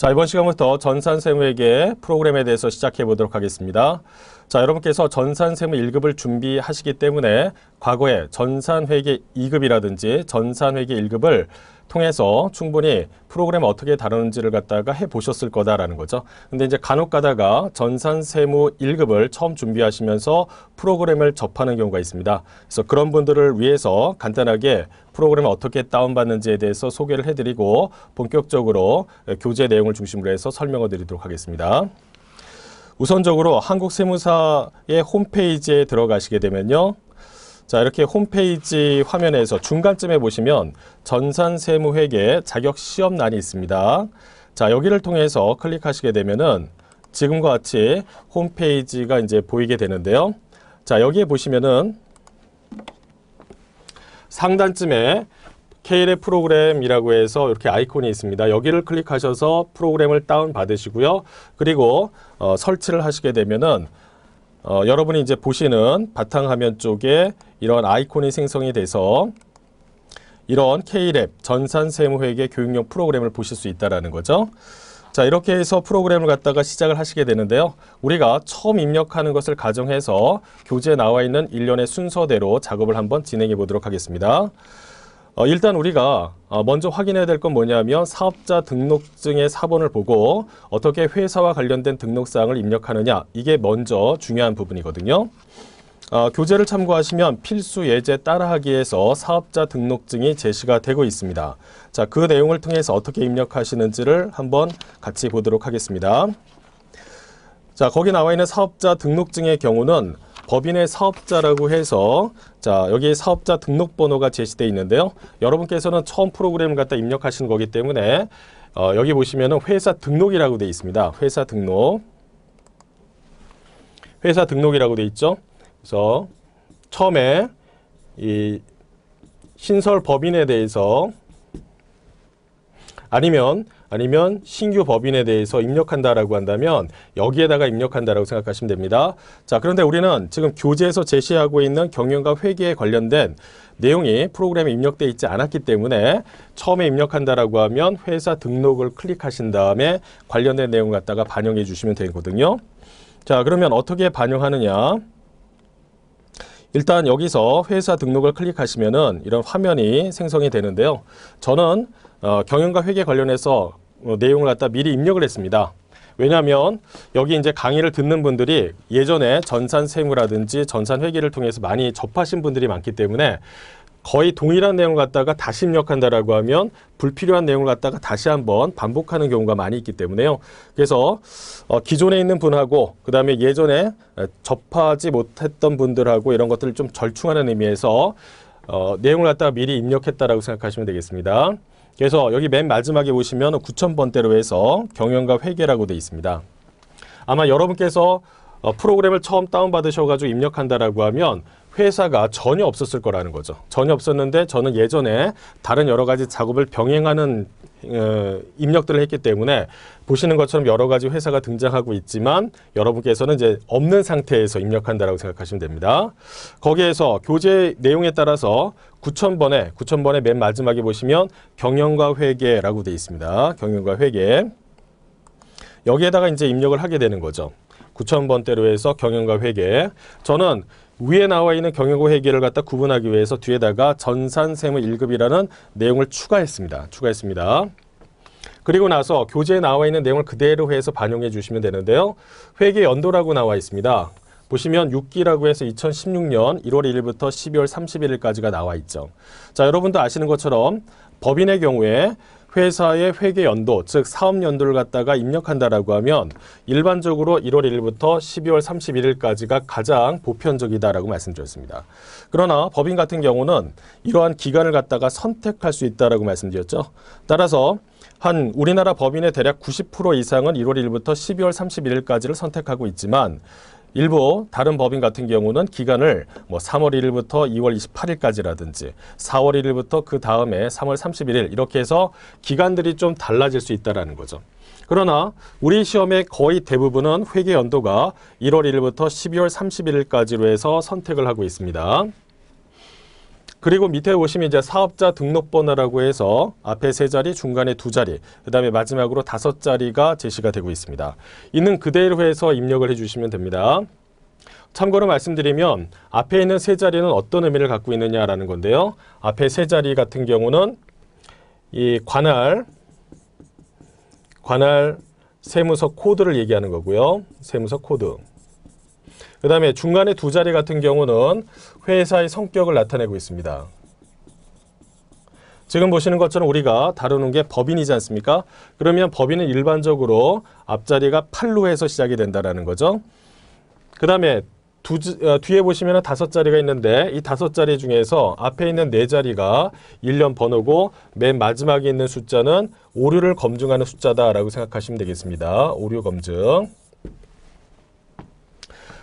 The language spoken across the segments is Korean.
자, 이번 시간부터 전산세무회계 프로그램에 대해서 시작해 보도록 하겠습니다. 자, 여러분께서 전산세무 1급을 준비하시기 때문에 과거에 전산회계 2급이라든지 전산회계 1급을 통해서 충분히 프로그램 어떻게 다루는지를 갖다가 해 보셨을 거다라는 거죠. 근데 이제 간혹 가다가 전산세무 1급을 처음 준비하시면서 프로그램을 접하는 경우가 있습니다. 그래서 그런 분들을 위해서 간단하게 프로그램을 어떻게 다운받는지에 대해서 소개를 해드리고 본격적으로 교재 내용을 중심으로 해서 설명을 드리도록 하겠습니다. 우선적으로 한국세무사의 홈페이지에 들어가시게 되면요. 자, 이렇게 홈페이지 화면에서 중간쯤에 보시면 전산세무회계 자격 시험란이 있습니다. 자, 여기를 통해서 클릭하시게 되면은 지금과 같이 홈페이지가 이제 보이게 되는데요. 자, 여기에 보시면은 상단쯤에 K랩 프로그램이라고 해서 이렇게 아이콘이 있습니다. 여기를 클릭하셔서 프로그램을 다운 받으시고요. 그리고 어, 설치를 하시게 되면은 어, 여러분이 이제 보시는 바탕화면 쪽에 이런 아이콘이 생성이 돼서 이런 K랩 전산 세무회계 교육용 프로그램을 보실 수 있다라는 거죠. 자 이렇게 해서 프로그램을 갖다가 시작을 하시게 되는데요. 우리가 처음 입력하는 것을 가정해서 교재에 나와 있는 일련의 순서대로 작업을 한번 진행해 보도록 하겠습니다. 어, 일단 우리가 어, 먼저 확인해야 될 건 뭐냐면 사업자 등록증의 사본을 보고 어떻게 회사와 관련된 등록사항을 입력하느냐 이게 먼저 중요한 부분이거든요. 어, 교재를 참고하시면 필수 예제 따라하기에서 사업자 등록증이 제시가 되고 있습니다. 자, 그 내용을 통해서 어떻게 입력하시는지를 한번 같이 보도록 하겠습니다. 자, 거기 나와 있는 사업자 등록증의 경우는 법인의 사업자라고 해서 자 여기 사업자 등록번호가 제시되어 있는데요. 여러분께서는 처음 프로그램을 갖다 입력하시는 거기 때문에 어, 여기 보시면 은 회사 등록이라고 되어 있습니다. 회사 등록 회사 등록이라고 되어 있죠. 그래서 처음에 이 신설 법인에 대해서 아니면 아니면 신규 법인에 대해서 입력한다라고 한다면 여기에다가 입력한다라고 생각하시면 됩니다. 자, 그런데 우리는 지금 교재에서 제시하고 있는 경영과 회계에 관련된 내용이 프로그램에 입력되어 있지 않았기 때문에 처음에 입력한다라고 하면 회사 등록을 클릭하신 다음에 관련된 내용을 갖다가 반영해 주시면 되거든요. 자, 그러면 어떻게 반영하느냐? 일단 여기서 회사 등록을 클릭하시면은 이런 화면이 생성이 되는데요. 저는 어, 경영과 회계 관련해서 어, 내용을 갖다 미리 입력을 했습니다. 왜냐하면 여기 이제 강의를 듣는 분들이 예전에 전산 세무라든지 전산 회계를 통해서 많이 접하신 분들이 많기 때문에 거의 동일한 내용을 갖다가 다시 입력한다라고 하면 불필요한 내용을 갖다가 다시 한번 반복하는 경우가 많이 있기 때문에요. 그래서 어, 기존에 있는 분하고 그 다음에 예전에 접하지 못했던 분들하고 이런 것들을 좀 절충하는 의미에서 어, 내용을 갖다가 미리 입력했다라고 생각하시면 되겠습니다. 그래서 여기 맨 마지막에 보시면 9,000번대로 해서 경영과 회계라고 되어 있습니다. 아마 여러분께서 어, 프로그램을 처음 다운받으셔가지고 입력한다라고 하면 회사가 전혀 없었을 거라는 거죠. 전혀 없었는데 저는 예전에 다른 여러 가지 작업을 병행하는 어, 입력들을 했기 때문에 보시는 것처럼 여러 가지 회사가 등장하고 있지만 여러분께서는 이제 없는 상태에서 입력한다라고 생각하시면 됩니다. 거기에서 교재 내용에 따라서 9,000번에 9,000번의 맨 마지막에 보시면 경영과 회계라고 되어 있습니다. 경영과 회계. 여기에다가 이제 입력을 하게 되는 거죠. 9,000번대로 해서 경영과 회계. 저는 위에 나와 있는 경영과 회계를 갖다 구분하기 위해서 뒤에다가 전산세무 1급이라는 내용을 추가했습니다. 추가했습니다. 그리고 나서 교재에 나와 있는 내용을 그대로 해서 반영해 주시면 되는데요. 회계 연도라고 나와 있습니다. 보시면 6기라고 해서 2016년 1월 1일부터 12월 31일까지가 나와 있죠. 자, 여러분도 아시는 것처럼 법인의 경우에 회사의 회계 연도, 즉 사업 연도를 갖다가 입력한다라고 하면 일반적으로 1월 1일부터 12월 31일까지가 가장 보편적이다라고 말씀드렸습니다. 그러나 법인 같은 경우는 이러한 기간을 갖다가 선택할 수 있다라고 말씀드렸죠. 따라서 한 우리나라 법인의 대략 90% 이상은 1월 1일부터 12월 31일까지를 선택하고 있지만 일부 다른 법인 같은 경우는 기간을 뭐 3월 1일부터 2월 28일까지라든지 4월 1일부터 그 다음에 3월 31일 이렇게 해서 기간들이 좀 달라질 수 있다라는 거죠. 그러나 우리 시험의 거의 대부분은 회계 연도가 1월 1일부터 12월 31일까지로 해서 선택을 하고 있습니다. 그리고 밑에 보시면 이제 사업자 등록번호라고 해서 앞에 세 자리, 중간에 두 자리, 그 다음에 마지막으로 다섯 자리가 제시가 되고 있습니다. 있는 그대로 해서 입력을 해주시면 됩니다. 참고로 말씀드리면 앞에 있는 세 자리는 어떤 의미를 갖고 있느냐라는 건데요. 앞에 세 자리 같은 경우는 이 관할, 관할 세무서 코드를 얘기하는 거고요. 세무서 코드. 그 다음에 중간에 두 자리 같은 경우는 회사의 성격을 나타내고 있습니다. 지금 보시는 것처럼 우리가 다루는 게 법인이지 않습니까? 그러면 법인은 일반적으로 앞자리가 8로 해서 시작이 된다는 거죠. 그 다음에 두, 어, 뒤에 보시면 다섯 자리가 있는데 이 다섯 자리 중에서 앞에 있는 네 자리가 일련 번호고 맨 마지막에 있는 숫자는 오류를 검증하는 숫자다라고 생각하시면 되겠습니다. 오류 검증.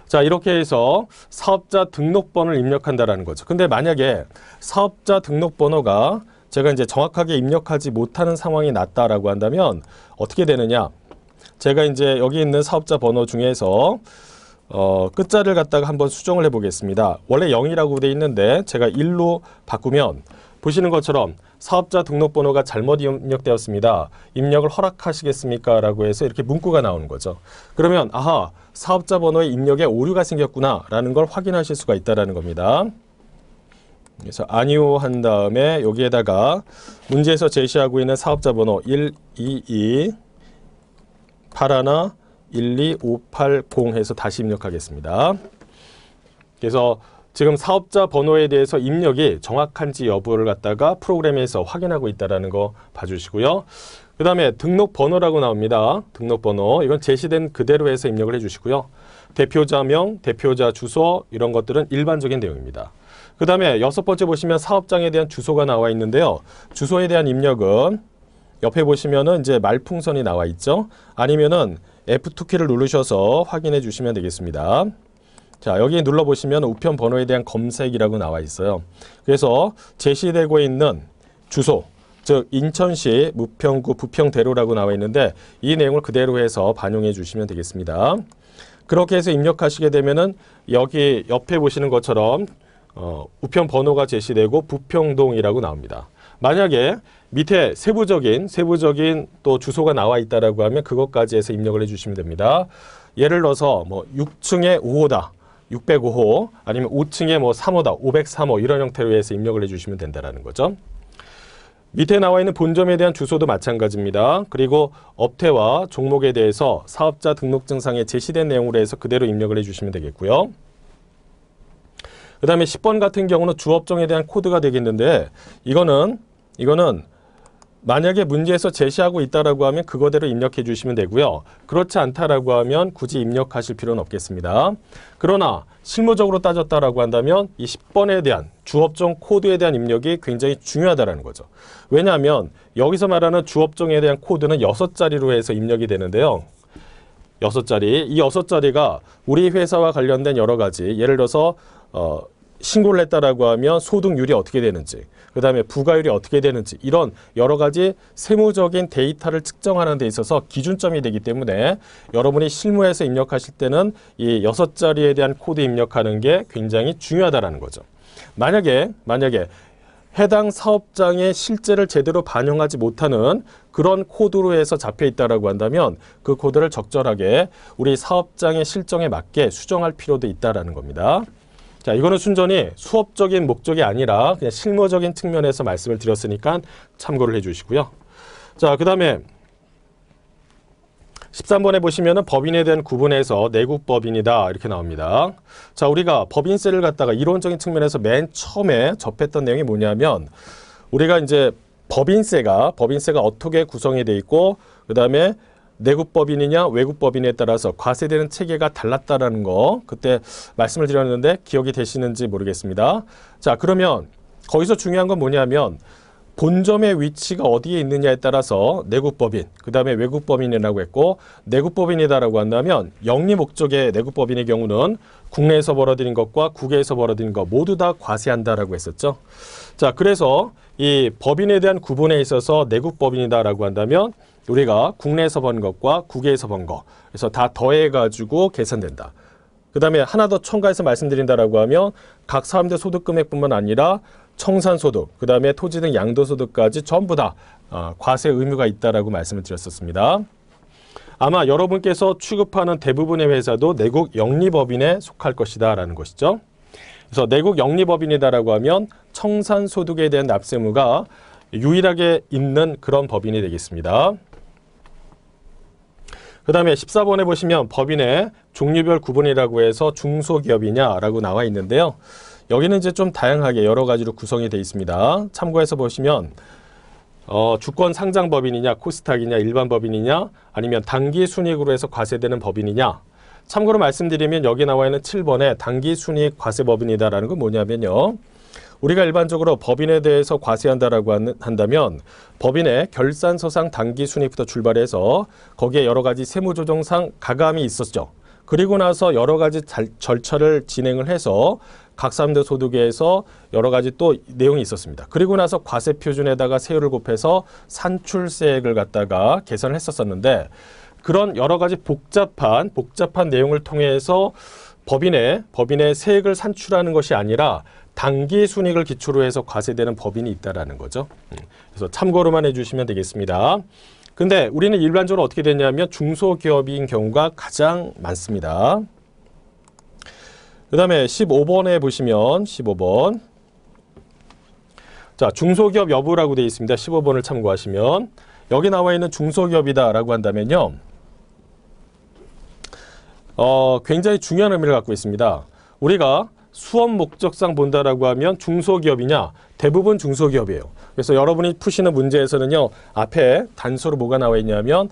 자 이렇게 해서 사업자 등록번호를 입력한다라는 거죠. 근데 만약에 사업자 등록번호가 제가 이제 정확하게 입력하지 못하는 상황이 났다라고 한다면 어떻게 되느냐? 제가 이제 여기 있는 사업자 번호 중에서 어, 끝자를 갖다가 한번 수정을 해보겠습니다. 원래 0이라고 돼 있는데 제가 1로 바꾸면 보시는 것처럼 사업자 등록번호가 잘못 입력되었습니다. 입력을 허락하시겠습니까? 라고 해서 이렇게 문구가 나오는 거죠. 그러면 아하 사업자 번호의 입력에 오류가 생겼구나 라는 걸 확인하실 수가 있다는 겁니다. 그래서 아니오 한 다음에 여기에다가 문제에서 제시하고 있는 사업자 번호 122 81 12580 해서 다시 입력하겠습니다. 그래서 지금 사업자 번호에 대해서 입력이 정확한지 여부를 갖다가 프로그램에서 확인하고 있다는 거 봐주시고요. 그 다음에 등록 번호라고 나옵니다. 등록 번호 이건 제시된 그대로 해서 입력을 해주시고요. 대표자명, 대표자 주소 이런 것들은 일반적인 내용입니다. 그 다음에 여섯 번째 보시면 사업장에 대한 주소가 나와 있는데요. 주소에 대한 입력은 옆에 보시면은 이제 말풍선이 나와 있죠. 아니면은 F2키를 누르셔서 확인해 주시면 되겠습니다. 자, 여기 눌러 보시면 우편 번호에 대한 검색이라고 나와 있어요. 그래서 제시되고 있는 주소, 즉 인천시 무평구 부평대로라고 나와 있는데 이 내용을 그대로 해서 반영해 주시면 되겠습니다. 그렇게 해서 입력하시게 되면은 여기 옆에 보시는 것처럼 어, 우편 번호가 제시되고 부평동이라고 나옵니다. 만약에 밑에 세부적인 세부적인 또 주소가 나와 있다라고 하면 그것까지 해서 입력을 해주시면 됩니다. 예를 들어서 뭐 6층에 5호다. 605호 아니면 5층에 뭐 3호다. 503호 이런 형태로 해서 입력을 해주시면 된다는 거죠. 밑에 나와 있는 본점에 대한 주소도 마찬가지입니다. 그리고 업태와 종목에 대해서 사업자 등록증상에 제시된 내용으로 해서 그대로 입력을 해주시면 되겠고요. 그 다음에 10번 같은 경우는 주업종에 대한 코드가 되겠는데 이거는 이거는 만약에 문제에서 제시하고 있다라고 하면 그거대로 입력해 주시면 되고요. 그렇지 않다라고 하면 굳이 입력하실 필요는 없겠습니다. 그러나 실무적으로 따졌다라고 한다면 이 10번에 대한 주업종 코드에 대한 입력이 굉장히 중요하다라는 거죠. 왜냐하면 여기서 말하는 주업종에 대한 코드는 6자리로 해서 입력이 되는데요. 여섯 자리. 이 여섯 자리가 우리 회사와 관련된 여러 가지 예를 들어서 어, 신고를 했다라고 하면 소득률이 어떻게 되는지, 그 다음에 부가율이 어떻게 되는지 이런 여러 가지 세무적인 데이터를 측정하는 데 있어서 기준점이 되기 때문에 여러분이 실무에서 입력하실 때는 이 여섯 자리에 대한 코드 입력하는 게 굉장히 중요하다라는 거죠. 만약에 만약에 해당 사업장의 실제를 제대로 반영하지 못하는 그런 코드로 해서 잡혀 있다라고 한다면 그 코드를 적절하게 우리 사업장의 실정에 맞게 수정할 필요도 있다라는 겁니다. 자, 이거는 순전히 수업적인 목적이 아니라 그냥 실무적인 측면에서 말씀을 드렸으니까 참고를 해 주시고요. 자, 그 다음에 13번에 보시면 은 법인에 대한 구분에서 내국 법인이다 이렇게 나옵니다. 자, 우리가 법인세를 갖다가 이론적인 측면에서 맨 처음에 접했던 내용이 뭐냐면 우리가 이제 법인세가 법인세가 어떻게 구성이 돼 있고 그 다음에 내국법인이냐 외국법인에 따라서 과세되는 체계가 달랐다라는 거 그때 말씀을 드렸는데 기억이 되시는지 모르겠습니다. 자 그러면 거기서 중요한 건 뭐냐면 본점의 위치가 어디에 있느냐에 따라서 내국법인, 그 다음에 외국법인이라고 했고 내국법인이다라고 한다면 영리 목적의 내국법인의 경우는 국내에서 벌어들인 것과 국외에서 벌어들인 것 모두 다 과세한다라고 했었죠. 자, 그래서 이 법인에 대한 구분에 있어서 내국법인이다라고 한다면 우리가 국내에서 번 것과 국외에서 번 것, 그래서 다 더해가지고 계산된다. 그 다음에 하나 더 첨가해서 말씀드린다라고 하면 각 사람들 소득 금액뿐만 아니라 청산소득, 그 다음에 토지 등 양도소득까지 전부 다 어, 과세 의무가 있다라고 말씀을 드렸었습니다. 아마 여러분께서 취급하는 대부분의 회사도 내국 영리법인에 속할 것이다 라는 것이죠. 그래서 내국 영리법인이다라고 하면 청산소득에 대한 납세무가 유일하게 있는 그런 법인이 되겠습니다. 그 다음에 14번에 보시면 법인의 종류별 구분이라고 해서 중소기업이냐라고 나와 있는데요. 여기는 이제 좀 다양하게 여러 가지로 구성이 되어 있습니다. 참고해서 보시면 어, 주권 상장 법인이냐, 코스닥이냐, 일반 법인이냐, 아니면 단기 순이익으로 해서 과세되는 법인이냐. 참고로 말씀드리면 여기 나와 있는 7번에 단기 순이익 과세 법인이다라는 건 뭐냐면요. 우리가 일반적으로 법인에 대해서 과세한다라고 한다면 법인의 결산서상 단기 순이익부터 출발해서 거기에 여러 가지 세무조정상 가감이 있었죠. 그리고 나서 여러 가지 잘, 절차를 진행을 해서 각 사람들 소득에서 여러 가지 또 내용이 있었습니다. 그리고 나서 과세 표준에다가 세율을 곱해서 산출세액을 갖다가 계산을 했었었는데 그런 여러 가지 복잡한 복잡한 내용을 통해서 법인의 법인의 세액을 산출하는 것이 아니라 단기 순익을 기초로 해서 과세되는 법인이 있다라는 거죠. 음, 그래서 참고로만 해주시면 되겠습니다. 근데 우리는 일반적으로 어떻게 되냐면 중소기업인 경우가 가장 많습니다. 그 다음에 15번에 보시면 15번 자 중소기업 여부라고 되어 있습니다. 15번을 참고하시면 여기 나와 있는 중소기업이다라고 한다면요. 어, 굉장히 중요한 의미를 갖고 있습니다. 우리가 수업 목적상 본다라고 하면 중소기업이냐? 대부분 중소기업이에요. 그래서 여러분이 푸시는 문제에서는요. 앞에 단서로 뭐가 나와 있냐면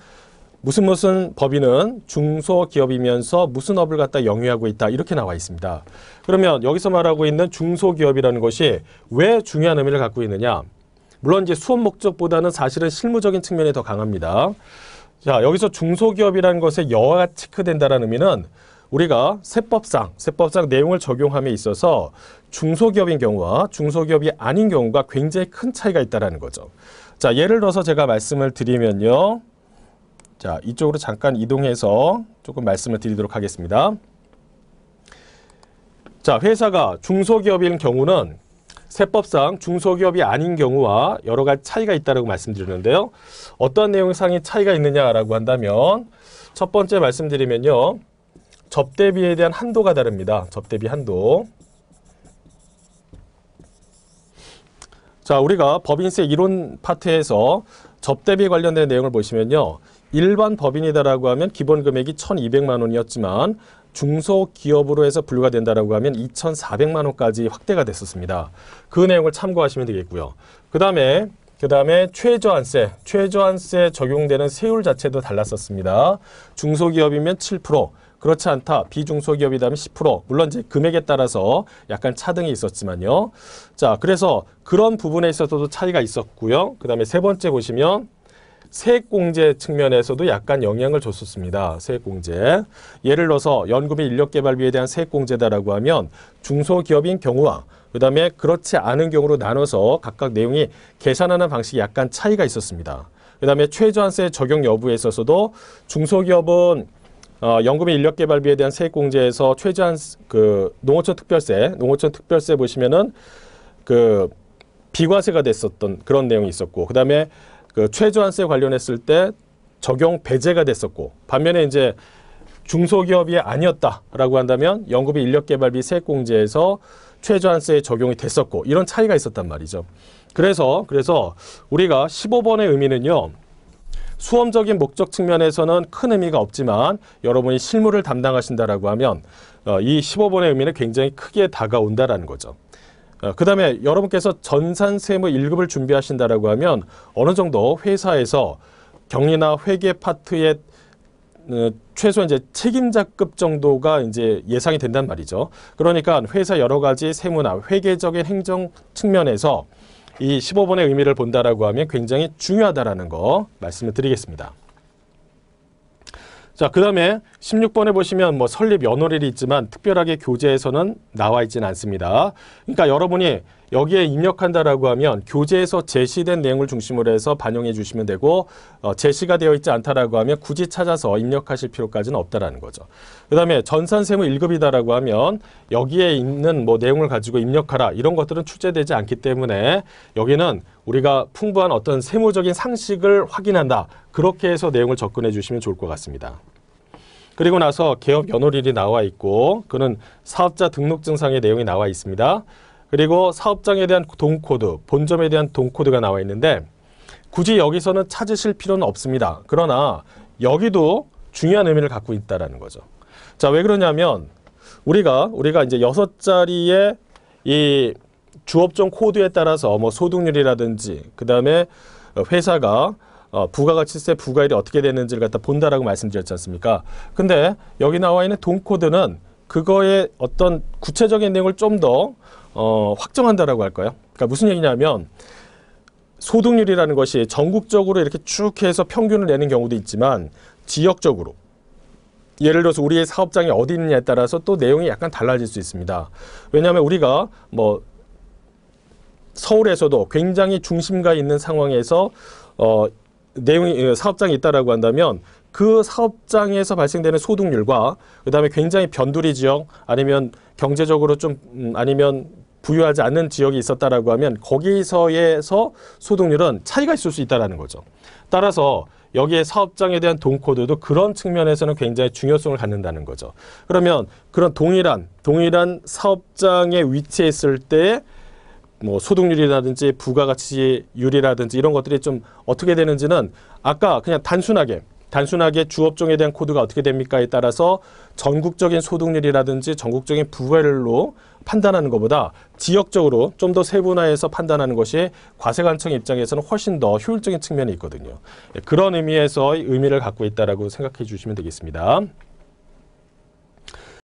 무슨 무슨 법인은 중소기업이면서 무슨 업을 갖다 영위하고 있다 이렇게 나와 있습니다. 그러면 여기서 말하고 있는 중소기업이라는 것이 왜 중요한 의미를 갖고 있느냐? 물론 이제 수업 목적보다는 사실은 실무적인 측면이 더 강합니다. 자 여기서 중소기업이라는 것에 여가 체크된다는 의미는 우리가 세법상 세법상 내용을 적용함에 있어서 중소기업인 경우와 중소기업이 아닌 경우가 굉장히 큰 차이가 있다라는 거죠. 자 예를 들어서 제가 말씀을 드리면요. 자 이쪽으로 잠깐 이동해서 조금 말씀을 드리도록 하겠습니다. 자 회사가 중소기업인 경우는 세법상 중소기업이 아닌 경우와 여러 가지 차이가 있다고 말씀드렸는데요. 어떤 내용상의 차이가 있느냐라고 한다면 첫 번째 말씀드리면요. 접대비에 대한 한도가 다릅니다. 접대비 한도. 자, 우리가 법인세 이론 파트에서 접대비 관련된 내용을 보시면요. 일반 법인이다라고 하면 기본 금액이 1,200만 원이었지만 중소기업으로 해서 분류가 된다라고 하면 2,400만 원까지 확대가 됐었습니다. 그 내용을 참고하시면 되겠고요. 그다음에 그다음에 최저한세, 최저한세 적용되는 세율 자체도 달랐었습니다. 중소기업이면 7%, 그렇지 않다. 비중소기업이라면 10%. 물론 이제 금액에 따라서 약간 차등이 있었지만요. 자, 그래서 그런 부분에 있어서도 차이가 있었고요. 그 다음에 세 번째 보시면 세액공제 측면에서도 약간 영향을 줬었습니다. 세액공제. 예를 들어서 연금 및 인력개발비에 대한 세액공제다라고 하면 중소기업인 경우와 그 다음에 그렇지 않은 경우로 나눠서 각각 내용이 계산하는 방식이 약간 차이가 있었습니다. 그 다음에 최저한세 적용 여부에 있어서도 중소기업은 어, 연금 및 인력 개발비에 대한 세액공제에서 최저한 그 농어촌 특별세, 농어촌 특별세 보시면은 그 비과세가 됐었던 그런 내용이 있었고, 그 다음에 그 최저한세 관련했을 때 적용 배제가 됐었고 반면에 이제 중소기업이 아니었다라고 한다면 연구비 인력 개발비 세액공제에서 최저한세에 적용이 됐었고 이런 차이가 있었단 말이죠. 그래서 그래서 우리가 15번의 의미는요. 수험적인 목적 측면에서는 큰 의미가 없지만 여러분이 실무를 담당하신다라고 하면 어, 이 15번의 의미는 굉장히 크게 다가온다라는 거죠. 어, 그 다음에 여러분께서 전산세무 1급을 준비하신다라고 하면 어느 정도 회사에서 격리나 회계 파트의 어, 최소 이제 책임자급 정도가 이제 예상이 된단 말이죠. 그러니까 회사 여러 가지 세무나 회계적인 행정 측면에서 이 15번의 의미를 본다라고 하면 굉장히 중요하다라는 거 말씀을 드리겠습니다. 자, 그 다음에 16번에 보시면 뭐 설립 연월일이 있지만 특별하게 교재에서는 나와 있지는 않습니다. 그러니까 여러분이 여기에 입력한다라고 하면 교재에서 제시된 내용을 중심으로 해서 반영해 주시면 되고 어, 제시가 되어 있지 않다라고 하면 굳이 찾아서 입력하실 필요까지는 없다라는 거죠. 그 다음에 전산세무 1급이다라고 하면 여기에 있는 뭐 내용을 가지고 입력하라 이런 것들은 출제되지 않기 때문에 여기는 우리가 풍부한 어떤 세무적인 상식을 확인한다. 그렇게 해서 내용을 접근해 주시면 좋을 것 같습니다. 그리고 나서 개업 연월일이 나와 있고 그는 사업자 등록증상의 내용이 나와 있습니다. 그리고 사업장에 대한 동코드, 본점에 대한 동코드가 나와 있는데 굳이 여기서는 찾으실 필요는 없습니다. 그러나 여기도 중요한 의미를 갖고 있다라는 거죠. 자, 왜 그러냐면 우리가 우리가 이제 여섯 자리의 이 주업종 코드에 따라서 뭐 소득률이라든지 그다음에 회사가 어, 부가가치세 부가율이 어떻게 되는지를 갖다 본다라고 말씀드렸지 않습니까? 근데 여기 나와 있는 동 코드는 그거의 어떤 구체적인 내용을 좀더 어, 확정한다라고 할까요? 그러니까 무슨 얘기냐면 소득률이라는 것이 전국적으로 이렇게 쭉 해서 평균을 내는 경우도 있지만 지역적으로 예를 들어서 우리의 사업장이 어디 있느냐에 따라서 또 내용이 약간 달라질 수 있습니다. 왜냐하면 우리가 뭐 서울에서도 굉장히 중심가에 있는 상황에서 어, 내용이 어, 사업장이 있다라고 한다면 그 사업장에서 발생되는 소득률과 그다음에 굉장히 변두리 지역 아니면 경제적으로 좀 음, 아니면 부유하지 않는 지역이 있었다라고 하면 거기서에서 소득률은 차이가 있을 수 있다라는 거죠. 따라서 여기에 사업장에 대한 동코드도 그런 측면에서는 굉장히 중요성을 갖는다는 거죠. 그러면 그런 동일한 동일한 사업장에 위치해 있을 때 뭐 소득률이라든지 부가가치율이라든지 이런 것들이 좀 어떻게 되는지는 아까 그냥 단순하게 단순하게 주업종에 대한 코드가 어떻게 됩니까에 따라서 전국적인 소득률이라든지 전국적인 부가율로 판단하는 것보다 지역적으로 좀 더 세분화해서 판단하는 것이 과세관청 입장에서는 훨씬 더 효율적인 측면이 있거든요. 예, 그런 의미에서 의미를 갖고 있다라고 생각해 주시면 되겠습니다.